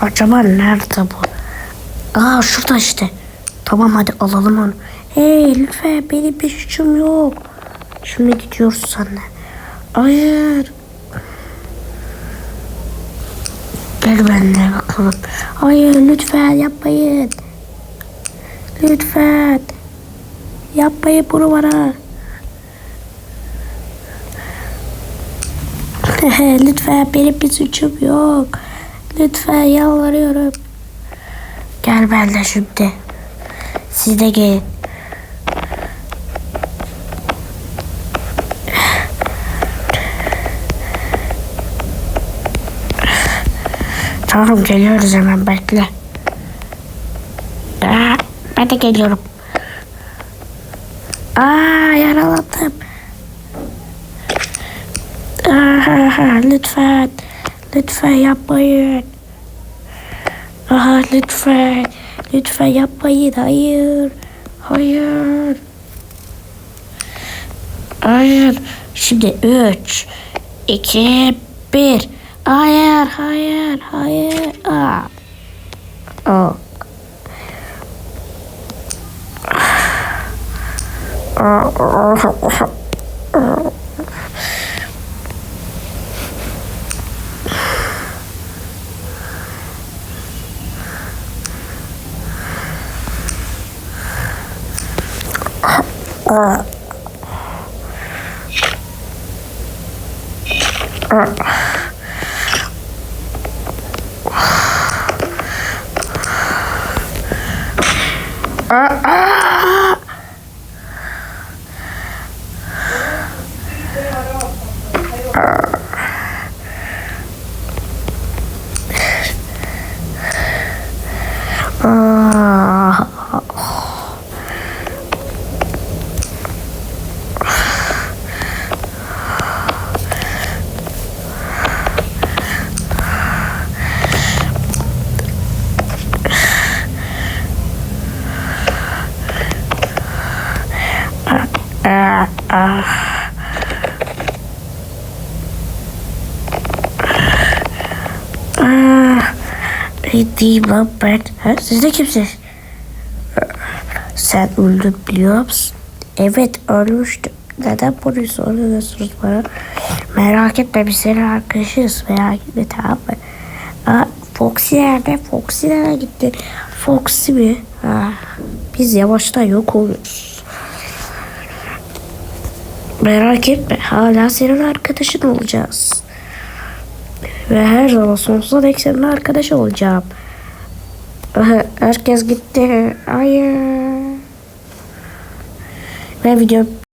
Acaba nerede bu? Aa şurada işte. Tamam hadi alalım onu. Hey lütfen benim bir suçum yok. Şimdi gidiyoruz seninle. Hayır. Gel benimle bakalım. Hayır lütfen yapmayın. Lütfen. Yapmayın bunu bana. lütfen benim bir suçum yok. Lütfen yalvarıyorum. Gel benimle şimdi. Siz de gelin. Tamam geliyoruz hemen bekle. Aa, ben de geliyorum. Aa yaralandım. Aa, lütfen. Lütfen yapmayın. Aha lütfen. Lütfen yapmayın. Hayır. Hayır. Hayır. Şimdi üç, iki, bir. Hayır, hayır, hayır. Aa. Aa. Aa. Ah, ah. Ne diyeyim lan ben? Ha, siz de kimsiniz? Sen öldün biliyor musun? Evet ölmüştüm. Neden bunu soruyorsunuz bana? Merak etme biz senin arkadaşız. Merak etme tamam mı? Aa, Foxy nerede? Foxy nereye gitti? Foxy mi? Ha, biz yavaştan yok oluyoruz. Merak etme hala senin arkadaşın olacağız. Ve her zaman sonsuza dek senin arkadaş olacağım. Herkes gitti. Hayır. Ve video